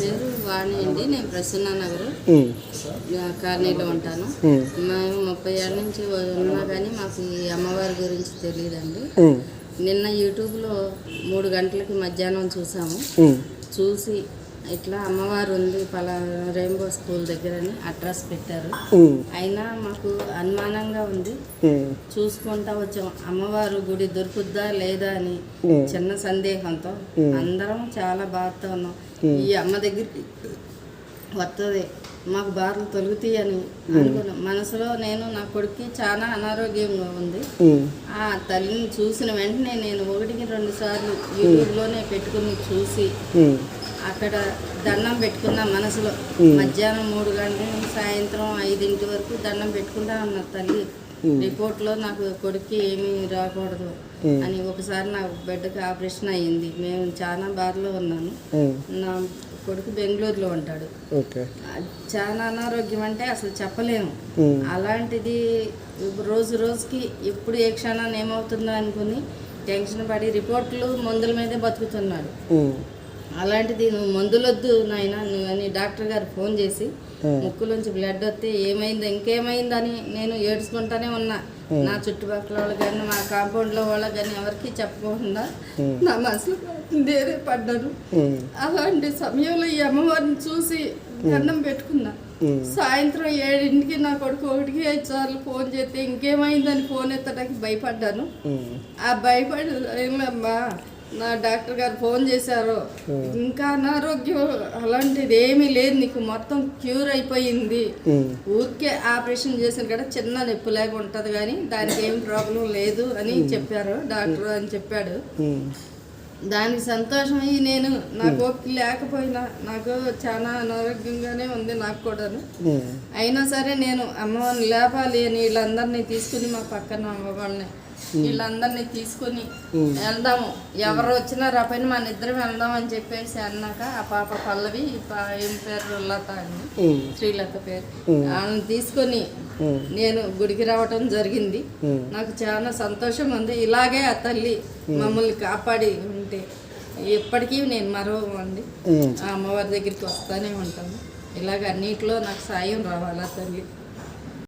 పేరు వాణి అండి నేను ప్రసన్న నగర్. కాలనీలో ఉంటాను. మేము ముప్పై ఏళ్ళ నుంచి ఉన్నా కానీ మాకు ఈ అమ్మవారి గురించి తెలియదండి. నిన్న యూట్యూబ్లో మూడు గంటలకి మధ్యాహ్నం చూసాము. చూసి ఇట్లా అమ్మవారు ఉంది పలా రెయిన్బో స్కూల్ దగ్గర అని అడ్రస్ పెట్టారు. అయినా మాకు అనుమానంగా ఉంది. చూసుకుంటా వచ్చాం. అమ్మవారు గుడి దొరుకుద్దా లేదా అని చిన్న సందేహంతో అందరం చాలా బాధతో ఉన్నాం. ఈ అమ్మ దగ్గరికి వస్తుంది మాకు బాధలు తొలుగుతాయి అని అనుకున్నాం. మనసులో నేను నా కొడుక్కి చాలా అనారోగ్యంగా ఉంది. ఆ తల్లిని చూసిన వెంటనే నేను ఒకటికి రెండు సార్లు యూట్యూబ్లోనే పెట్టుకుని చూసి అక్కడ దండం పెట్టుకున్నా మనసులో. మధ్యాహ్నం మూడు గంటల నుంచి సాయంత్రం ఐదింటి వరకు దండం పెట్టుకుంటా ఉన్న తల్లి. రిపోర్ట్లో నాకు కొడుక్కి ఏమీ రాకూడదు అని ఒకసారి నా బిడ్డకి ఆపరేషన్ అయ్యింది. మేము చాలా బాధలో ఉన్నాను. నా కొడుకు బెంగళూరులో ఉంటాడు. చాలా అనారోగ్యం అంటే అసలు చెప్పలేము. అలాంటిది రోజు రోజుకి ఎప్పుడు ఏ క్షణాన్ని ఏమవుతుందో అనుకుని టెన్షన్ పడి రిపోర్ట్లు మందుల మీదే బతుకుతున్నాడు అలాంటిది నువ్వు మందులొద్దు నాయన. నువ్వు అని డాక్టర్ గారు ఫోన్ చేసి. ముక్కులోంచి బ్లడ్ వస్తే ఏమైంది ఇంకేమైందని నేను ఏడ్చుకుంటానే ఉన్నా. నా చుట్టుపక్కల వాళ్ళకి కానీ మా కాంపౌండ్లో వాళ్ళకి కానీ ఎవరికి చెప్పకుండా నా మనసులో వేరే పడ్డాను. అలాంటి సమయంలో ఈ అమ్మవారిని చూసి దండం పెట్టుకున్నా. సాయంత్రం ఏడింటికి నా కొడుకు ఒకటికి ఐదు సార్లు ఫోన్ చేస్తే ఇంకేమైందని ఫోన్ ఎత్తడానికి భయపడ్డాను. ఆ. భయపడి ఏమమ్మా నా డాక్టర్ గారు ఫోన్ చేశారు. ఇంకా అనారోగ్యం అలాంటిది ఏమీ లేదు నీకు మొత్తం క్యూర్ అయిపోయింది. ఊరికే ఆపరేషన్ చేసిన కూడా చిన్న నొప్పి లేక ఉంటుంది కానీ దానికి ఏం ప్రాబ్లం లేదు అని చెప్పారు డాక్టర్ అని చెప్పాడు. దానికి సంతోషం అయ్యి నేను నాకు ఓపిక లేకపోయినా నాకు చాలా అనారోగ్యంగానే ఉంది నాకు కూడాను. అయినా సరే నేను అమ్మవారిని లేపాలి అని వీళ్ళందరినీ తీసుకుని మా పక్కన అమ్మవారిని వీళ్ళందరినీ తీసుకుని వెళ్దాము. ఎవరు వచ్చినా రాపైన మన ఇద్దరం వెళ్దాం అని చెప్పేసి అన్నాక ఆ పాప పల్లవి ఏం పేరు లత అని శ్రీలత పేరు. వాళ్ళని తీసుకొని నేను గుడికి రావటం జరిగింది. నాకు చాలా సంతోషం ఉంది. ఇలాగే ఆ తల్లి మమ్మల్ని కాపాడి ఉంటే ఎప్పటికీ నేను మరవండి. ఆ అమ్మవారి దగ్గరికి వస్తానే ఉంటాను. ఇలాగ అన్నిట్లో నాకు సాయం రావాలి తల్లి?